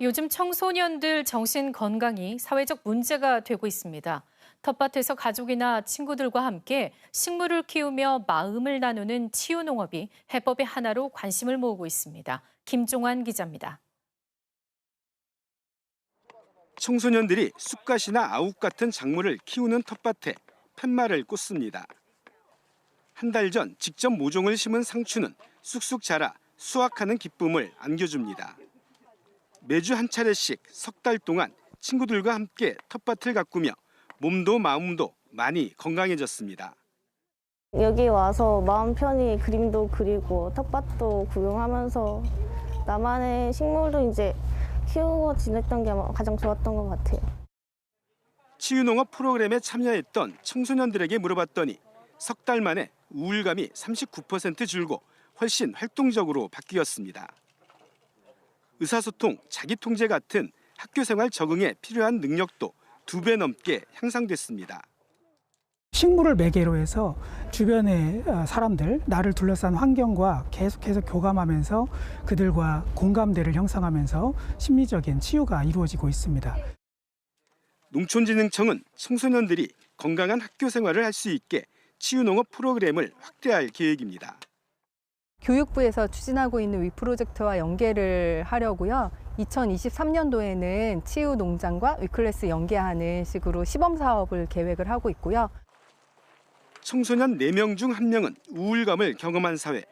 요즘 청소년들 정신 건강이 사회적 문제가 되고 있습니다. 텃밭에서 가족이나 친구들과 함께 식물을 키우며 마음을 나누는 치유 농업이 해법의 하나로 관심을 모으고 있습니다. 김종환 기자입니다. 청소년들이 쑥갓이나 아욱 같은 작물을 키우는 텃밭에 팻말을 꽂습니다. 한 달 전 직접 모종을 심은 상추는 쑥쑥 자라 수확하는 기쁨을 안겨줍니다. 매주 한 차례씩 석 달 동안 친구들과 함께 텃밭을 가꾸며 몸도 마음도 많이 건강해졌습니다. 여기 와서 마음 편히 그림도 그리고 텃밭도 구경하면서 나만의 식물도 이제 키우고 지냈던 게 가장 좋았던 것 같아요. 치유농업 프로그램에 참여했던 청소년들에게 물어봤더니 석 달 만에 우울감이 39% 줄고 훨씬 활동적으로 바뀌었습니다. 의사소통, 자기통제 같은 학교생활 적응에 필요한 능력도 두 배 넘게 향상됐습니다. 식물을 매개로 해서 주변의 어, 사람들, 나를 둘러싼 환경과 계속해서 교감하면서 그들과 공감대를 형성하면서 심리적인 치유가 이루어지고 있습니다. 농촌진흥청은 청소년들이 건강한 학교 생활을 할 수 있게 치유농업 프로그램을 확대할 계획입니다. 교육부에서 추진하고 있는 위 프로젝트와 연계를 하려고요. 2023년도에는 치유 농장과 위클래스 연계하는 식으로 시범 사업을 계획을 하고 있고요. 청소년 4명 중 1명은 우울감을 경험한 사회.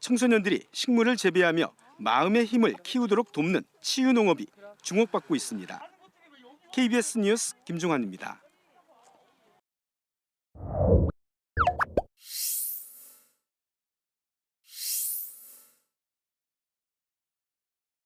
청소년들이 식물을 재배하며 마음의 힘을 키우도록 돕는 치유 농업이 주목받고 있습니다. KBS 뉴스 김종환입니다.